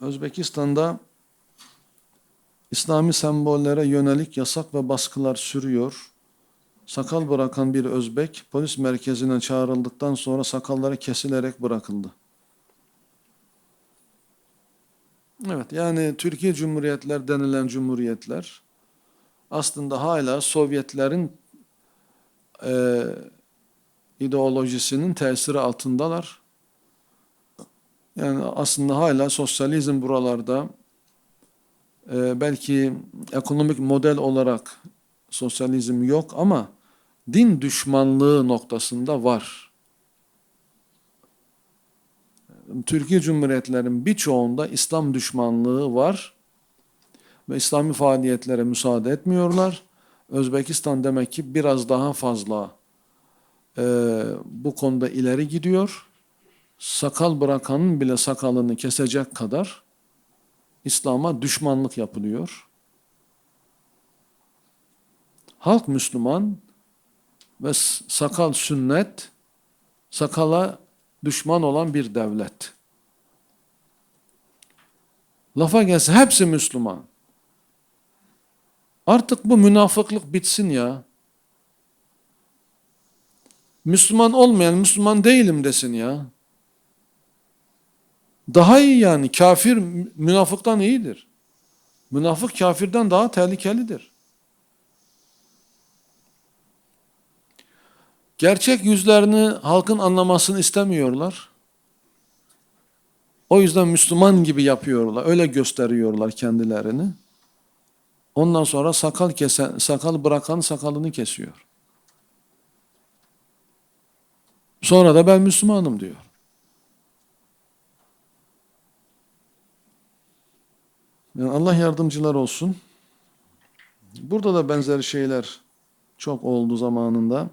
Özbekistan'da İslami sembollere yönelik yasak ve baskılar sürüyor. Sakal bırakan bir Özbek polis merkezine çağrıldıktan sonra sakalları kesilerek bırakıldı. Evet yani Türkiye Cumhuriyetler denilen cumhuriyetler aslında hala Sovyetlerin e, ideolojisinin tesiri altındalar. Yani aslında hala sosyalizm buralarda e, belki ekonomik model olarak sosyalizm yok ama din düşmanlığı noktasında var. Türkiye Cumhuriyetlerin birçoğunda İslam düşmanlığı var ve İslami faaliyetlere müsaade etmiyorlar. Özbekistan demek ki biraz daha fazla e, bu konuda ileri gidiyor. Sakal bırakanın bile sakalını kesecek kadar İslam'a düşmanlık yapılıyor. Halk Müslüman ve sakal sünnet, sakala düşman olan bir devlet. Lafa gelse hepsi Müslüman. Artık bu münafıklık bitsin ya. Müslüman olmayan Müslüman değilim desin ya. Daha iyi yani. Kafir mü- münafıktan iyidir. Münafık kafirden daha tehlikelidir. Gerçek yüzlerini halkın anlamasını istemiyorlar. O yüzden Müslüman gibi yapıyorlar. Öyle gösteriyorlar kendilerini. Ondan sonra sakal kesen, sakal bırakan sakalını kesiyor. Sonra da ben Müslümanım diyor. Yani Allah yardımcılar olsun. Burada da benzer şeyler çok oldu zamanında.